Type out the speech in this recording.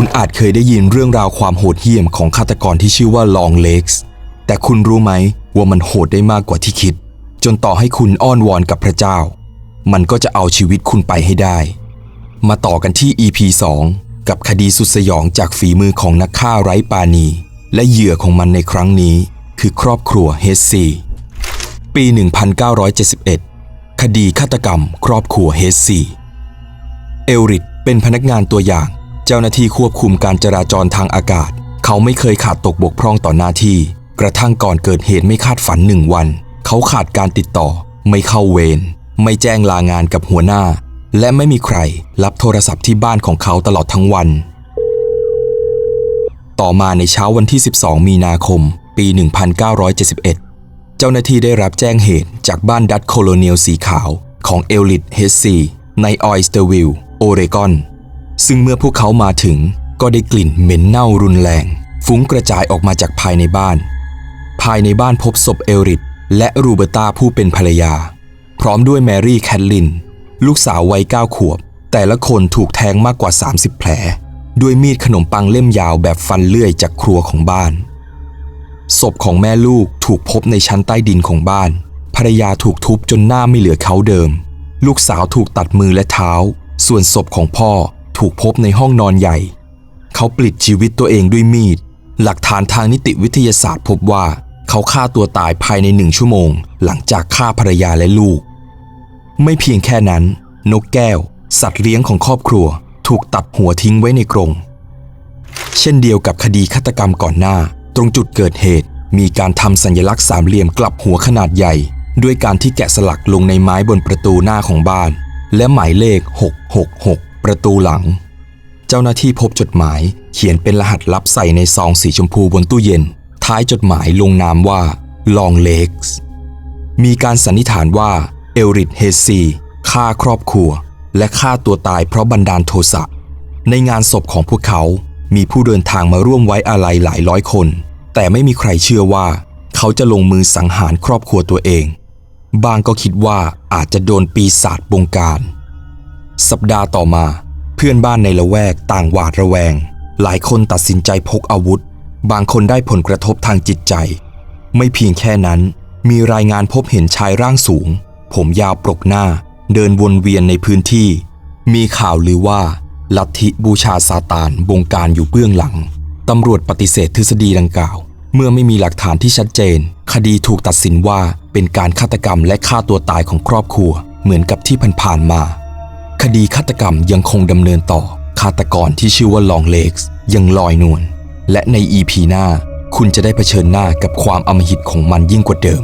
คุณอาจเคยได้ยินเรื่องราวความโหดเหี้ยมของฆาตกรที่ชื่อว่าลองเล็กส์แต่คุณรู้ไหมว่ามันโหดได้มากกว่าที่คิด จนต่อให้คุณอ้อนวอนกับพระเจ้า มันก็จะเอาชีวิตคุณไปให้ได้ มาต่อกันที่ EP 2 กับคดีสุดสยองจากฝีมือของนักฆ่าไร้ปาณีและเหยื่อของมันในครั้งนี้ คือครอบครัวเฮสซีปี 1971 คดีฆาตกรรม ครอบครัวเฮสซีเอลริดเป็นพนักงานตัวอย่าง เจ้าหน้าที่ควบคุมการจราจรทางอากาศ เขาไม่เคยขาดตกบกพร่องต่อหน้าที่ กระทั่งก่อนเกิดเหตุไม่คาดฝันหนึ่งวัน เขาขาดการติดต่อ ไม่เข้าเวรไม่แจ้งลางานกับหัวหน้า และไม่มีใครรับโทรศัพท์ที่บ้านของเขาตลอดทั้งวัน ต่อมาในเช้าวันที่ 12 มีนาคม ปี 1971 เจ้าหน้าที่ได้รับแจ้งเหตุจากบ้านดัตโคโลเนียลสีขาวของเอลลิดเฮสซีในออยสเตอร์วิลล์โอเรกอน ซึ่งเมื่อพวกเขามาถึงก็ได้กลิ่นเหม็นเน่ารุนแรง ฟุ้งกระจายออกมาจากภายในบ้าน ภายในบ้านพบศพเอลริดและรูเบตาผู้เป็นภรรยา พร้อมด้วยแมรี่แคทลิน ลูกสาววัย9ขวบ แต่ละคนถูกแทงมากกว่า 30 แผล ด้วยมีดขนมปังเล่มยาวแบบฟันเลื่อยจากครัวของบ้าน ศพของแม่ลูกถูกพบในชั้นใต้ดินของบ้าน ภรรยาถูกทุบจนหน้าไม่เหลือเขาเดิม ลูกสาวถูกตัดมือและเท้า ส่วนศพของพ่อ ถูกพบในห้องนอนใหญ่ เขาปลิดชีวิตตัวเองด้วยมีด หลักฐานทางนิติวิทยาศาสตร์พบว่าเขาฆ่าตัวตายภายในหนึ่งชั่วโมง หลังจากฆ่าภรรยาและลูก ไม่เพียงแค่นั้น นกแก้ว สัตว์เลี้ยงของครอบครัว ถูกตัดหัวทิ้งไว้ในกรง เช่นเดียวกับคดีฆาตกรรมก่อนหน้า ตรงจุดเกิดเหตุมีการทำสัญลักษณ์สามเหลี่ยมกลับหัวขนาดใหญ่ ด้วยการที่แกะสลักลงในไม้บนประตูหน้าของบ้าน และหมายเลข 666 ประตูหลัง เจ้าหน้าที่พบจดหมายเขียนเป็นรหัสลับใส่ในซองสีชมพูบนตู้เย็น ท้ายจดหมายลงนามว่า Long Legs มีการสันนิษฐานว่าเอลริดเฮซีฆ่าครอบครัว และฆ่าตัวตายเพราะบันดาลโทสะ ในงานศพของพวกเขา มีผู้เดินทางมาร่วมไว้อาลัยหลายร้อยคน แต่ไม่มีใครเชื่อว่า เขาจะลงมือสังหารครอบครัวตัวเอง บางก็คิดว่าอาจจะโดนปีศาจบงการ สัปดาห์ต่อมา เพื่อนบ้านในละแวกต่างหวาดระแวง หลายคนตัดสินใจพกอาวุธ บางคนได้ผลกระทบทางจิตใจ ไม่เพียงแค่นั้น มีรายงานพบเห็นชายร่างสูง ผมยาวปรกหน้า เดินวนเวียนในพื้นที่ มีข่าวลือว่า ลัทธิบูชาซาตานบงการอยู่เบื้องหลังตำรวจปฏิเสธทฤษฎีดังกล่าว เมื่อไม่มีหลักฐานที่ชัดเจน คดีถูกตัดสินว่าเป็นการฆาตกรรมและฆ่าตัวตายของครอบครัว เหมือนกับที่ผ่านๆมา คดีฆาตกรรมยังคงดำเนินต่อฆาตกรที่ชื่อว่าลองเล็กส์ยังลอยนวลและในอีพีหน้า คุณจะได้เผชิญหน้ากับความอำมหิตของมันยิ่งกว่าเดิม